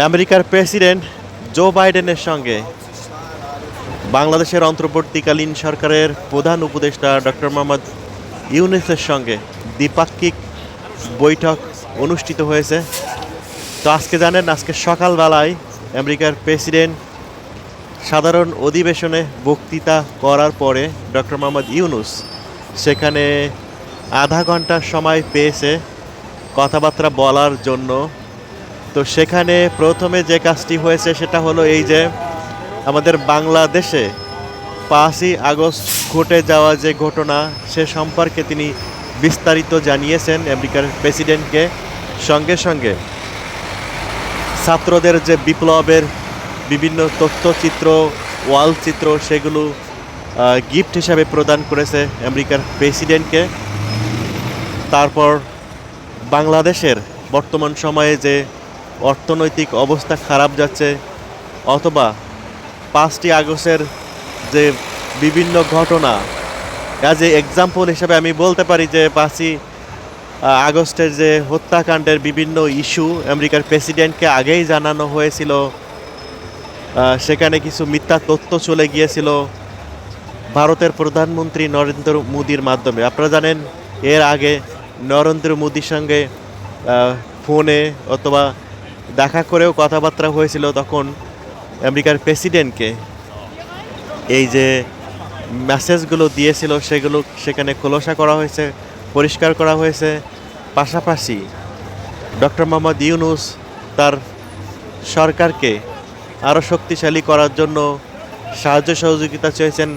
আমেরিকার president Joe বাইডেনের সঙ্গে বাংলাদেশের অন্তর্বর্তীকালীন সরকারের প্রধান উপদেষ্টা ডক্টর মোহাম্মদ ইউনুসের সঙ্গে দ্বিপাক্ষিক বৈঠক অনুষ্ঠিত হয়েছে। তো আজকে জানেন, আজকে সকালবেলায় আমেরিকার প্রেসিডেন্ট সাধারণ অধিবেশনে বক্তৃতা করার পরে ডক্টর মোহাম্মদ ইউনুস সেখানে আধা ঘণ্টার সময় পেয়েছে কথাবার্তা বলার জন্য। তো সেখানে প্রথমে যে কাজটি হয়েছে সেটা হলো এই যে আমাদের বাংলাদেশে পাঁচই আগস্ট ঘটে যাওয়া যে ঘটনা সে সম্পর্কে তিনি বিস্তারিত জানিয়েছেন আমেরিকার প্রেসিডেন্টকে। সঙ্গে সঙ্গে ছাত্রদের যে বিপ্লবের বিভিন্ন তথ্যচিত্র ওয়াল চিত্র সেগুলো গিফট হিসাবে প্রদান করেছে আমেরিকার প্রেসিডেন্টকে। তারপর বাংলাদেশের বর্তমান সময়ে যে অর্থনৈতিক অবস্থা খারাপ যাচ্ছে, অথবা পাঁচটি আগস্টের যে বিভিন্ন ঘটনা অ্যাজ এ এক্সাম্পল হিসাবে আমি বলতে পারি যে পাঁচই আগস্টের যে হত্যাকাণ্ডের বিভিন্ন ইস্যু আমেরিকার প্রেসিডেন্টকে আগেই জানানো হয়েছিল সেখানে কিছু মিথ্যা তথ্য চলে গিয়েছিল ভারতের প্রধানমন্ত্রী নরেন্দ্র মোদীর মাধ্যমে। আপনারা জানেন, এর আগে নরেন্দ্র মোদীর সঙ্গে ফোনে অথবা দেখা করেও কথাবার্তা হয়েছিল তখন আমেরিকার প্রেসিডেন্টকে। এই যে মেসেজগুলো দিয়েছিল সেগুলো সেখানে খোলসা করা হয়েছে, পরিষ্কার করা হয়েছে। পাশাপাশি ডক্টর মোহাম্মদ ইউনুস তার সরকারকে আরও শক্তিশালী করার জন্য সাহায্য সহযোগিতা চেয়েছেন।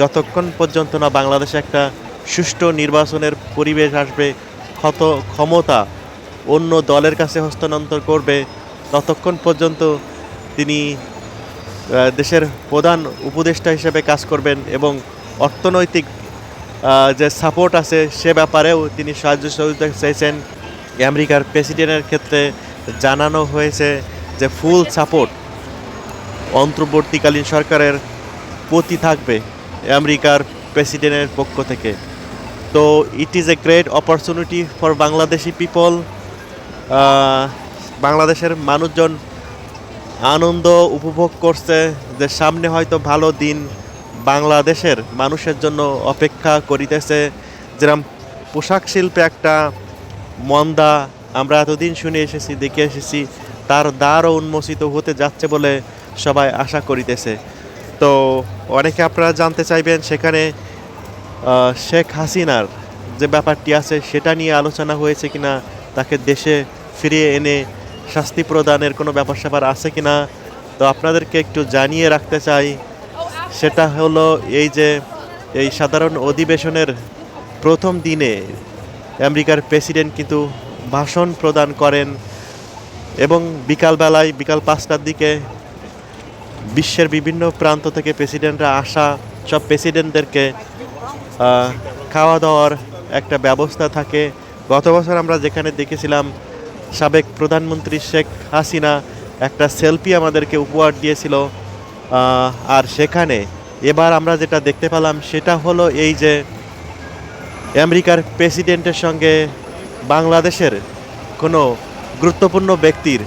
যতক্ষণ পর্যন্ত না বাংলাদেশে একটা সুষ্ঠু নির্বাচনের পরিবেশ আসবে, ক্ষত, ক্ষমতা অন্য দলের কাছে হস্তান্তর করবে। ততক্ষণ পর্যন্ত তিনি দেশের প্রধান উপদেষ্টা হিসেবে কাজ করবেন এবং অর্থনৈতিক যে সাপোর্ট আছে সে ব্যাপারেও তিনি সাহায্য সহযোগিতা চাইছেন। আমেরিকার প্রেসিডেন্টের ক্ষেত্রে জানানো হয়েছে যে ফুল সাপোর্ট অন্তর্বর্তীকালীন সরকারের প্রতি থাকবে আমেরিকার প্রেসিডেন্টের পক্ষ থেকে। তো it is a great opportunity for Bangladeshi people বাংলাদেশের মানুষজন আনন্দ উপভোগ করছে যে সামনে হয়তো ভালো দিন বাংলাদেশের মানুষের জন্য অপেক্ষা করিতেছে। যেরকম পোশাক শিল্পে একটা মন্দা আমরা এতদিন শুনে এসেছি, দেখে এসেছি, তার দ্বারও উন্মোচিত হতে যাচ্ছে বলে সবাই আশা করিতেছে। তো অনেকে আপনারা জানতে চাইবেন সেখানে শেখ হাসিনার যে ব্যাপারটি আছে সেটা নিয়ে আলোচনা হয়েছে কিনা, তাকে দেশে ফিরিয়ে এনে শাস্তি প্রদানের কোনো ব্যাপার স্যাপার আছে কি না? তো আপনাদেরকে একটু জানিয়ে রাখতে চাই। সেটা হলো এই যে, এই সাধারণ অধিবেশনের প্রথম দিনে আমেরিকার প্রেসিডেন্ট কিন্তু ভাষণ প্রদান করেন এবং বিকালবেলায়, বিকাল পাঁচটার দিকে বিশ্বের বিভিন্ন প্রান্ত থেকে প্রেসিডেন্টরা আসা, সব প্রেসিডেন্টদেরকে খাওয়া দাওয়ার একটা ব্যবস্থা থাকে। গত বছর আমরা যেখানে দেখেছিলাম সাবেক প্রধানমন্ত্রী শেখ হাসিনা একটা সেলফি আমাদেরকে উপহার দিয়েছিল আর সেখানে এবার আমরা যেটা দেখতে পেলাম সেটা হলো এই যে আমেরিকার প্রেসিডেন্টের সঙ্গে বাংলাদেশের কোনো গুরুত্বপূর্ণ ব্যক্তির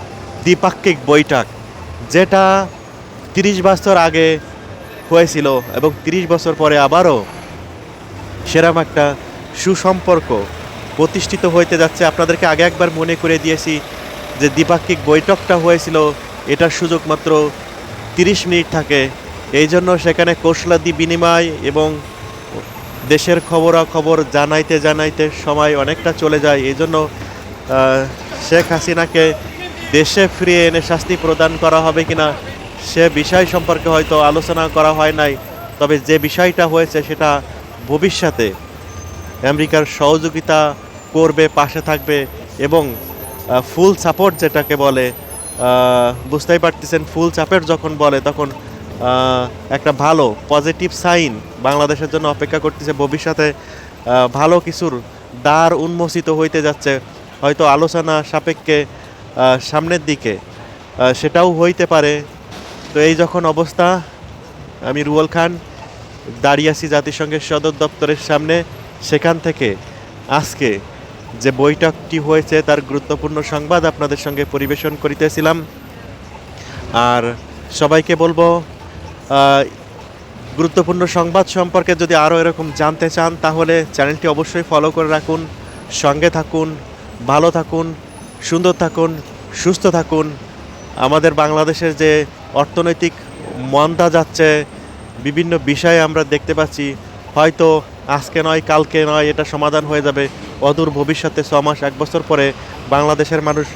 দ্বিপাক্ষিক বৈঠক, যেটা তিরিশ বছর আগে হয়েছিল এবং তিরিশ বছর পরে আবারও সেরকম একটা সুসম্পর্ক প্রতিষ্ঠিত হইতে যাচ্ছে। আপনাদেরকে আগে একবার মনে করে দিয়েছি যে দ্বিপাক্ষিক বৈঠকটা হয়েছিল, এটার সুযোগ মাত্র তিরিশ মিনিট থাকে। এই জন্য সেখানে কৌশলাদি বিনিময় এবং দেশের খবরাখবর জানাইতে জানাইতে সময় অনেকটা চলে যায়। এই জন্য শেখ হাসিনাকে দেশে ফিরিয়ে এনে শাস্তি প্রদান করা হবে কিনা, সে বিষয় সম্পর্কে হয়তো আলোচনা করা হয় নাই। তবে যে বিষয়টা হয়েছে সেটা ভবিষ্যতে আমেরিকার সহযোগিতা করবে, পাশে থাকবে এবং ফুল সাপোর্ট যেটাকে বলে বুঝতেই পারতেছেন ফুল সাপোর্ট যখন বলে তখন একটা ভালো পজিটিভ সাইন বাংলাদেশের জন্য অপেক্ষা করতেছে। ভবিষ্যতে ভালো কিছুর দ্বার উন্মোচিত হইতে যাচ্ছে। হয়তো আলোচনা সাপেক্ষে সামনের দিকে সেটাও হইতে পারে। তো এই যখন অবস্থা, আমি রুয়েল খান, দাঁড়িয়ে আছি জাতিসংঘের সদর দপ্তরের সামনে। সেখান থেকে আজকে যে বৈঠকটি হয়েছে তার গুরুত্বপূর্ণ সংবাদ আপনাদের সঙ্গে পরিবেশন করিতেছিলাম। আর সবাইকে বলব গুরুত্বপূর্ণ সংবাদ সম্পর্কে যদি আরও এরকম জানতে চান, তাহলে চ্যানেলটি অবশ্যই ফলো করে রাখুন, সঙ্গে থাকুন, ভালো থাকুন, সুন্দর থাকুন, সুস্থ থাকুন। আমাদের বাংলাদেশের যে অর্থনৈতিক মন্দা যাচ্ছে, বিভিন্ন বিষয়ে আমরা দেখতে পাচ্ছি হয়তো আজকে নয়, কালকে নয়, এটা সমাধান হয়ে যাবে। অদূর ভবিষ্যতে ছ মাস, এক বছর পরে বাংলাদেশের মানুষ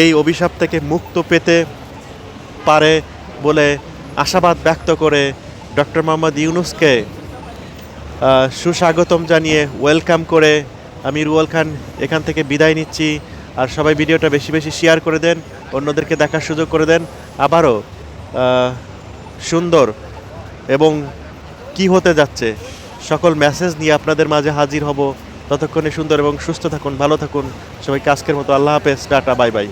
এই অভিশাপ থেকে মুক্ত পেতে পারে বলে আশাবাদ ব্যক্ত করে ডক্টর মোহাম্মদ ইউনুসকে সুস্বাগতম জানিয়ে ওয়েলকাম করে আমি রুয়াল খান এখান থেকে বিদায় নিচ্ছি। আর সবাই ভিডিওটা বেশি বেশি শেয়ার করে দেন, অন্যদেরকে দেখার সুযোগ করে দেন। আবারও সুন্দর এবং কি হতে যাচ্ছে? সকল মেসেজ নিয়ে আপনাদের মাঝে হাজির হব। ততক্ষণে সুন্দর এবং সুস্থ থাকুন, ভালো থাকুন। সবাইকে আজকের মতো আল্লাহ হাফেজ, টাটা, বাই বাই।